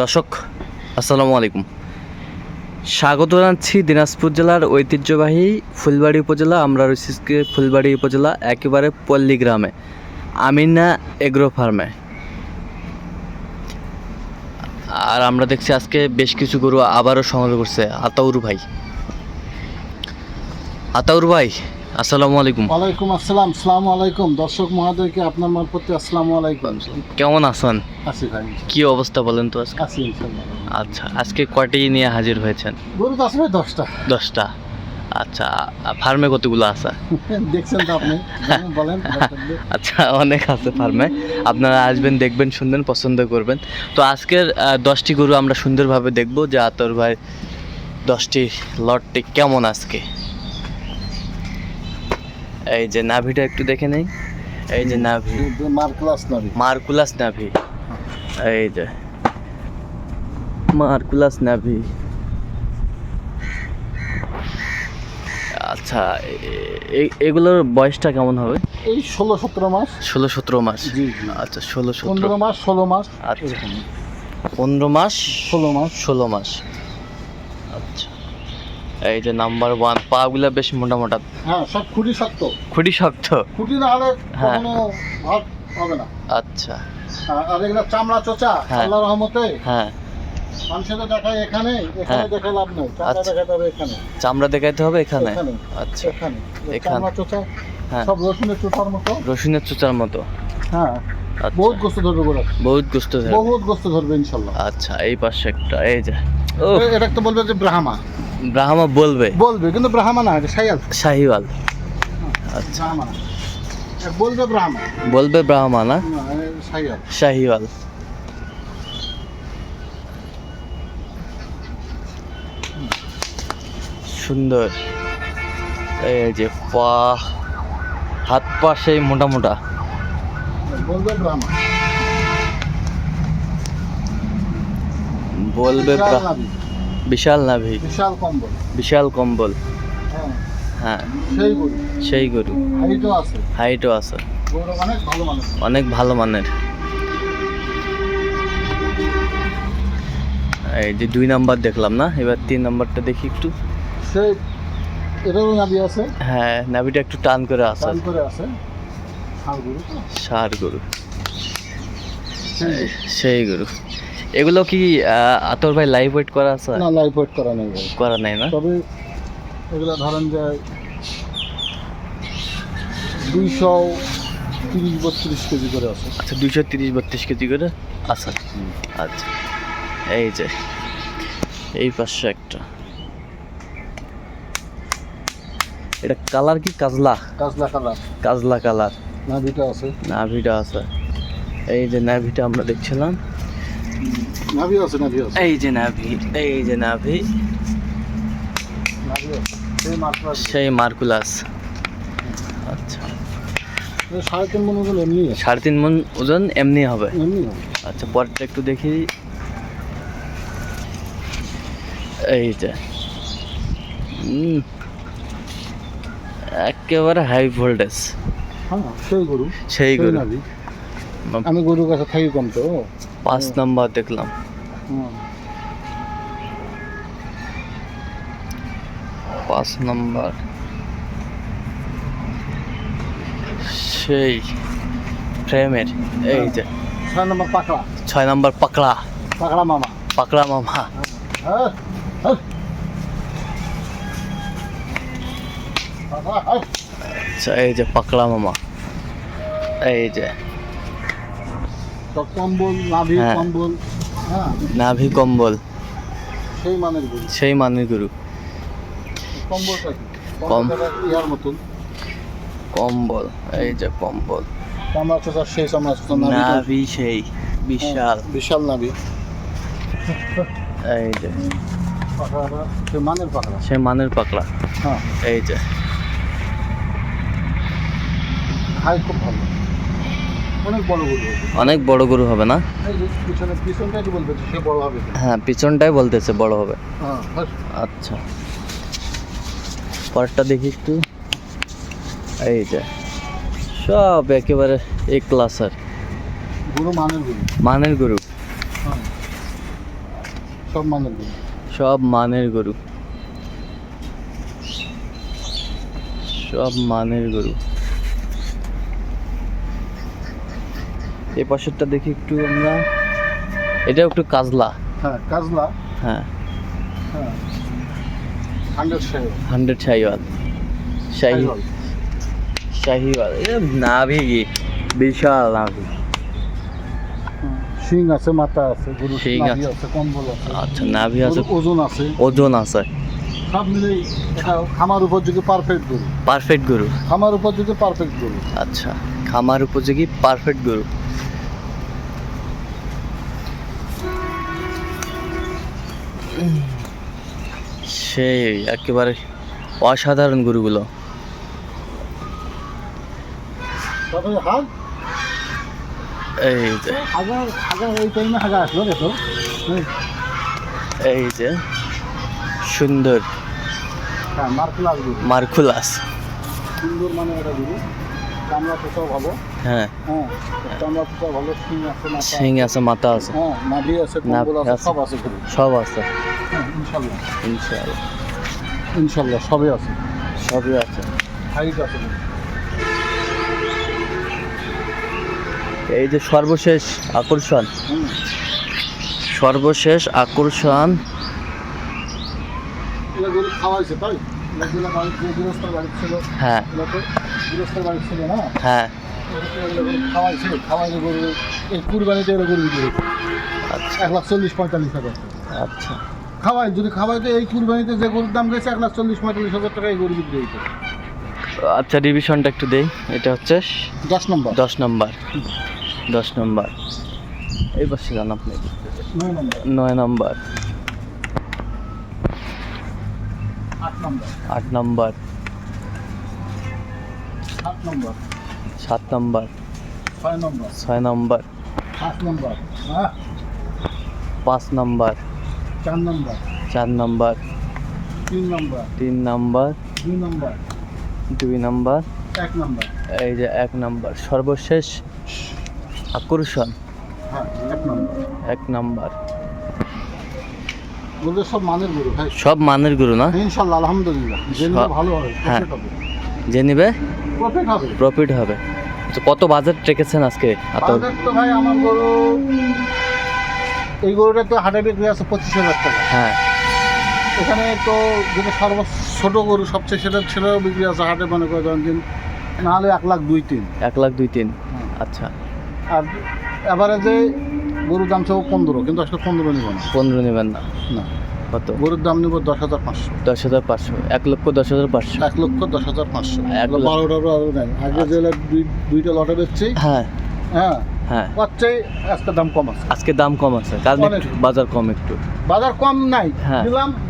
দর্শক, আসসালামু আলাইকুম। স্বাগত জানাচ্ছি দিনাজপুর জেলার ঐতিহ্যবাহী ফুলবাড়ি উপজেলা, আমরা রয়েছি ফুলবাড়ি উপজেলা, একেবারে পল্লী গ্রামে, আমিনা এগ্রো ফার্মে। আর আমরা দেখছি আজকে বেশ কিছু গরু আবারও সংগ্রহ করছে আতাউর ভাই। আতাউর ভাই আসসালামু আলাইকুম। ওয়ালাইকুম আসসালাম আসসালামু আলাইকুম। দর্শক মহোদয়কে আপনার মারফতে আসসালামু আলাইকুম। কেমন আছেন? আছি ভাই কি অবস্থা বলেন তো আজকে? আছি আচ্ছা আজকে কয়টি নিয়ে হাজির হয়েছেন? গরু তো ভাই দশটা। দশটা। আচ্ছা ফার্মে কতগুলো আছে? দেখছেন তো আপনি বলেন আচ্ছা অনেক আছে ফার্মে। আপনারা আসবেন দেখবেন শুনবেন পছন্দ করবেন। তো আজকের দশটি গরু আমরা সুন্দরভাবে দেখব যে আতর ভাই দশটি লটটি কেমন আজকে? এই যে নাভিটা একটু দেখে নেই। এই যে নাভি। মার ক্লাস নবী মার্কুলাস নাভি। এই যে মার্কুলাস নাভি। আচ্ছা এগুলোর বয়সটা কেমন হবে? এই ষোলো সতেরো মাস। ষোলো সতেরো মাস। আচ্ছা ষোলো সতেরো। পনেরো মাস ষোলো মাস আচ্ছা। পনেরো মাস ষোলো মাস। ষোলো মাস। আচ্ছা। এই যে নাম্বার ওয়ান পাগুলা বেশ মোটা মোটা হ্যাঁ সব খুঁটি শক্ত। খুবই শক্ত? খুঁটি না হলে হ্যাঁ। ভাগ হবে না। আচ্ছা। আর- এগুলো চামড়া চোচা হ্যাঁ। আল্লাহ রহমতে। হ্যাঁ। মানুষের দেখায় এখানে এখানে হ্যাঁ। দেখে লাভ নেই। চামড়া আচ্ছা। দেখাতে হবে এখানে। চামড়া দেখাইতে হবে এখানে? আচ্ছা। এখানে। এখানে। চামড়া চোচা সব রসুনের চোচার মতো। রসুনের চুচার মতো? হ্যাঁ। আচ্ছা। বহুত গোস্ত ধরবে গোড়া বহুত গুস্ত ধরে। বহুত গোস্ত ধরবে ইনশাল্লাহ। আচ্ছা এই পাশে একটা এই যে ও এটা তো বলবে যে ব্রাহ্মা। ব্রাহ্মা বলবে। বলবে কিন্তু ব্রাহ্মা না সাইয়াল শাহিওয়াল। আচ্ছা। বলবে ব্রাহ্মা। বলবে ব্রাহ্মা না? না শাহিওয়াল। সুন্দর। এই যে পা হাত পা সেই মোটা মোটা। বলবে ব্রাহ্মা। বলবে বিশাল নাভি, বিশাল কম্বল। বিশাল কম্বল। হ্যাঁ। হ্যাঁ। সেই গরু। সেই গরু। হাইটও আছে। হাইটও আছে। অনেক ভালো মানুষ অনেক ভালো মানের। এই যে দুই নাম্বার দেখলাম না? এবার তিন নাম্বারটা দেখি একটু। সেই এটারও নাভি আছে। হ্যাঁ নাভিটা একটু টান করে আছে। চাল করে আছে। আর গরু সার গরু। সেই গরু। এগুলো কি আতর ভাই লাইভ ওয়েট করা আছে? না লাইফ ওয়েট করা নেই। করা নাই না? তবে এগুলো ধরেন যে দুইশো তিরিশ বত্রিশ কেজি করে আছে। আচ্ছা দুইশো তিরিশ বত্রিশ কেজি করে আছে। আচ্ছা এই যে এই পাশে একটা। এটা কালার কি? কাজলা। কাজলা কালার কাজলা কালার নাভিটা আছে। নাভিটা আছে। এই যে নাভিটা আমরা দেখছিলাম। নাভি আছে নাভি আছে এই যে নাভি এই যে নাভি। সেই মার্কুলাস। আচ্ছা। সাড়ে তিন মন ওজন এমনি সাড়ে তিন মন ওজন এমনি হবে? আচ্ছা পরেরটা একটু দেখি। এই যে। একেবারে হাই ভোল্টেজ হ্যাঁ সেই গরু। সেই গরু। আমি গরুর কাছে থাকি কম তো। পাঁচ নাম্বার দেখলাম। পাঁচ নাম্বার। সেই ফ্রেমের এই যে। ছয় নম্বর পাকড়া। ছয় নাম্বার পাকড়া। পাকড়া মামা। পাকড়া মামা। আচ্ছা এই যে পাকড়া মামা। এই যে। কম্বল নাভি হ্যাঁ। কম্বল হ্যাঁ। নাভি কম্বল। সেই মানের গরু। সেই মানের গরু। কম্বলটা কি? ইয়ার মতন। কম্বল এই যে কম্বল। চামড়া চোষা সেই চামড়া চোষা নাভি নাভি সেই বিশাল। বিশাল নাভি। এই যে। সে মানের পাকড়া। সে মানের পাকড়া। হ্যাঁ। এই যে। হাই খুব ভালো। অনেক বড় গরু হবে। না? হ্যাঁ পিছনটাই বলতেছে বড় হবে। হ্যাঁ আচ্ছা। পরেরটা দেখি একটু। এই যে সব একেবারে এ ক্লাসের গরু মানের গরু। মানের গরু। হ্যাঁ। সব মানের গরু। সব মানের গরু। সব মানের গরু। এই পাশেরটা দেখি একটু আমরা। এটা একটু কাজলা। হ্যাঁ কাজলা। হ্যাঁ। হ্যাঁ। হান্ড্রেড শাহিওয়াল। শাহি শাহিওয়াল। এ নাভি কি? বিশাল নাভি। শিং আছে মাথা আছে গরু শিং আছে। কম্বল আছে। আচ্ছা নাভি আছে। ওজন আছে। ওজন আছে। সব মিলে খামার উপযোগী পারফেক্ট গরু। পারফেক্ট গরু। খামার উপযোগী পারফেক্ট গরু। আচ্ছা। খামার উপযোগী পারফেক্ট গরু। সেই একেবারে অসাধারণ গরুগুলো। এই যে। এই সুন্দর হ্যাঁ মার্কুলাস মার্কুলাস। সুন্দর মানে এটা গরু। চামড়া পোষাও ভালো। হ্যাঁ। হ্যাঁ চামড়া পোষাও ভালো শিং আছে শিং আছে মাথা আছে। হ্যাঁ নাভি আছে কম্বল আছে। সব আছে সব আছে। হ্যাঁ ইনশাল্লাহ ইনশাল্লাহ সবই আছে। সবই আছে। হাইট আছে। এই যে সর্বশেষ আকর্ষণ। সর্বশেষ আকর্ষণ। খাওয়াইছে তাই? হ্যাঁ। হ্যাঁ। এই কুরবানিতে এগুলো গরু বিক্রি আচ্ছা। এক লাখ চল্লিশ পঁয়তাল্লিশ হাজার আচ্ছা। খাওয়াই যদি খাওয়াইতে এই কুরবানিতে যে গরুর দাম গেছে এক লাখ চল্লিশ পঁয়তাল্লিশ হাজার টাকা এই গরু বিক্রি হয়েছে আচ্ছা রিভিশনটা একটু দেই। এটা হচ্ছে দশ নম্বর। দশ নম্বর। দশ নম্বর। এই পাশে আপনি। নয় নম্বর নয় নম্বর আট নম্বর। সাত নম্বর। ছয় নম্বর। পাঁচ নম্বর। হ্যাঁ? পাঁচ নম্বর। চার নম্বর। চার নম্বর। তিন নম্বর। দুই নম্বর। এই যে এক নম্বর। সর্বশেষ আকর্ষণ। হ্যাঁ এক নম্বর। গরু সব মানের গরু ভাই। সব মানের গুরু না? ইনশাল্লাহ আলহামদুলিল্লাহ। যে ভালো হবে হ্যাঁ। যে নিবে? প্রফিট হবে। প্রফিট হবে। তো কত বাজেট রেখেছেন আজকে? এত তো ভাই আমার গরু এই গরুটা তো হাটে বিক্রি আছে পঁচিশ হাজার টাকা। হ্যাঁ। এখানে তো যেটা সর্ব ছোট গরু সবচেয়ে সেটা সেটাও বিক্রি আছে হাটে মনে করে দিন নাহলে এক লাখ দুই তিন। এক লাখ দুই তিন। আচ্ছা। আর এভারেজে গরুর দাম চাবো পনেরো কিন্তু আসলে পনেরো নিব না। পনেরো নেবেন না। না। কত? গরুর দাম নিব দশ হাজার পাঁচশো। দশ হাজার পাঁচশো। এক লক্ষ দশ হাজার পাঁচশো। এক লক্ষ দশ হাজার পাঁচশো। এক লক্ষ- আরও নেই। আগে যে দুই- দুইটা লটে বেচছি হ্যাঁ। হ্যাঁ। হ্যাঁ। আজকে দাম কম আছে। আজকে দাম কম আছে। বাজার কম একটু। বাজার কম নাই। হ্যাঁ।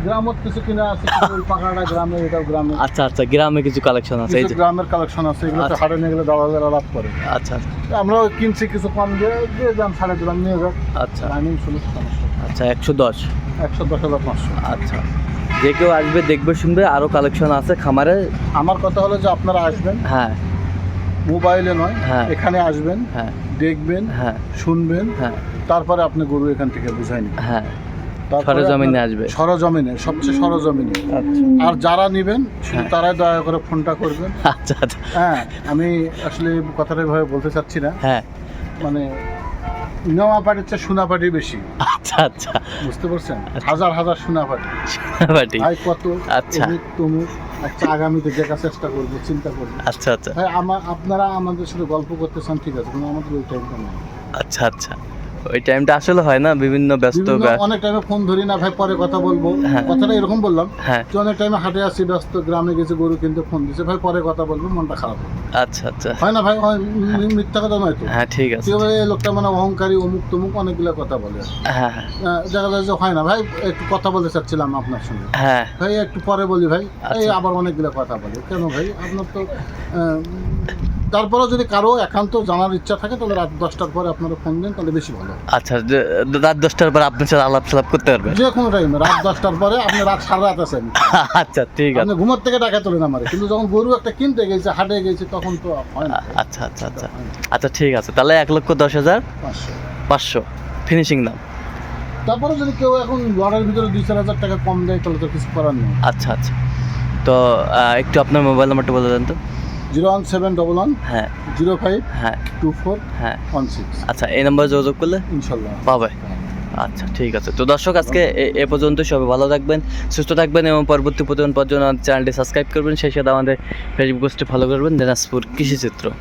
গ্রামত কিছু কিনা আছে কিছু ওই পাকাটা গ্রামে গ্রামে। আচ্ছা আচ্ছা গ্রামে কিছু কালেকশন আছে এই যে। গ্রামের কালেকশন আছে এগুলো তো আচ্ছা। হাটে নিয়ে গেলে দালালেরা লাভ করে। আচ্ছা আমরাও কিনছি কিছু কম দিয়ে দিয়ে দাম সাড়ে দিলাম নিয়ে যাক আচ্ছা। শুনে সমস্যা আচ্ছা একশো দশ। একশো দশ হাজার পাঁচশো। আচ্ছা। যে কেউ আসবে দেখবে শুনবে আরও কালেকশন আছে খামারে। আমার কথা হলো যে আপনারা আসবেন। হ্যাঁ। মোবাইলে নয় হ্যাঁ। এখানে আসবেন। হ্যাঁ। দেখবেন হ্যাঁ। শুনবেন হ্যাঁ। তারপরে আপনি গরু এখান থেকে বুঝাই নিন হ্যাঁ। তারপরে সরেজমিনে আসবে। সরজমিনে সবচেয়ে সরজমিনে আচ্ছা। আর যারা নেবেন হ্যাঁ। তারাই দয়া করে ফোনটা করবেন। আচ্ছা আচ্ছা। হ্যাঁ আমি আসলে কথাটা এভাবে বলতে চাচ্ছি না। হ্যাঁ। মানে নেওয়া পাটির চেয়ে সোনা পাটি বেশি। আচ্ছা আচ্ছা। বুঝতে পারছেন। হাজার হাজার সোনা পাটি বাটি ভাই কত আচ্ছা। তমুক। আচ্ছা আগামীতে দেখার চেষ্টা করব চিন্তা করব। আচ্ছা আচ্ছা। আমার আপনারা আমাদের সাথে গল্প করতে চান ঠিক আছে কিন্তু আমাদের ওই টাইমটা নেই। আচ্ছা আচ্ছা। ওই টাইমটা আসলে হয় না বিভিন্ন ব্যস্ত অনেক টাইমে ফোন ধরি না ভাই পরে কথা বলব। হ্যাঁ। কথাটা এরকম বললাম হ্যাঁ। যে অনেক টাইমে হাটে আসছি ব্যস্ত গ্রামে গেছে গরু কিনতে ফোন দিছে ভাই পরে কথা বলব মনটা খারাপ আচ্ছা আচ্ছা। হয় না ভাই মিথ্যা কথা নয় তো। হ্যাঁ ঠিক আছে। এই লোকটা মানে অহংকারী অমুক তমুক অনেকগুলো কথা বলে। হ্যাঁ হ্যাঁ। দেখা যায় যে হয় না ভাই একটু কথা বলতে চাচ্ছিলাম আপনার সঙ্গে। হ্যাঁ। ভাই একটু পরে বলি ভাই এই আচ্ছা। আবার অনেকগুলো কথা বলে। কেন ভাই? আপনার তো তারপরেও যদি কারও একান্ত জানার ইচ্ছা থাকে তাহলে রাত দশটার পরে আপনারা ফোন দেন তাহলে বেশি ভালো আচ্ছা রাত দশটার পর আপনার সাথে আলাপ সালাপ করতে পারবে যে কোনো টাইমে রাত দশটার পরে আপনি রাত সারা রাত আছেন। আচ্ছা ঠিক আছে। আপনি ঘুমার থেকে টাকা তোলেন আমার কিন্তু যখন গরু একটা কিনতে গেছে হাটে গেছে তখন তো হয় না। আচ্ছা আচ্ছা আচ্ছা। আচ্ছা ঠিক আছে। তাহলে এক লক্ষ দশ হাজার পাঁচশো। পাঁচশো। ফিনিশিং দাম। তারপরে যদি কেউ এখন লড়ের ভিতরে দুই চার হাজার টাকা কম দেয় তাহলে তো কিছু করার নেই। আচ্ছা আচ্ছা। তো একটু আপনার মোবাইল নাম্বারটা বলে দেন তো। Zero one seven double one হ্যাঁ। জিরো ফাইভ হ্যাঁ। টু ফোর হ্যাঁ। ওয়ান সিক্স আচ্ছা এই নাম্বারে যোগাযোগ করলে? ইনশাল্লাহ। পাবে। আচ্ছা ঠিক আছে। তো দর্শক আজকে এ- এ পর্যন্ত সবাই ভালো থাকবেন সুস্থ থাকবেন এবং পরবর্তী প্রতিদিন পর্যন্ত চ্যানেলটি সাবস্ক্রাইব করবেন। সেই সাথে আমাদের ফেসবুক পোস্টে ফলো করবেন দিনাজপুর কৃষিচিত্র।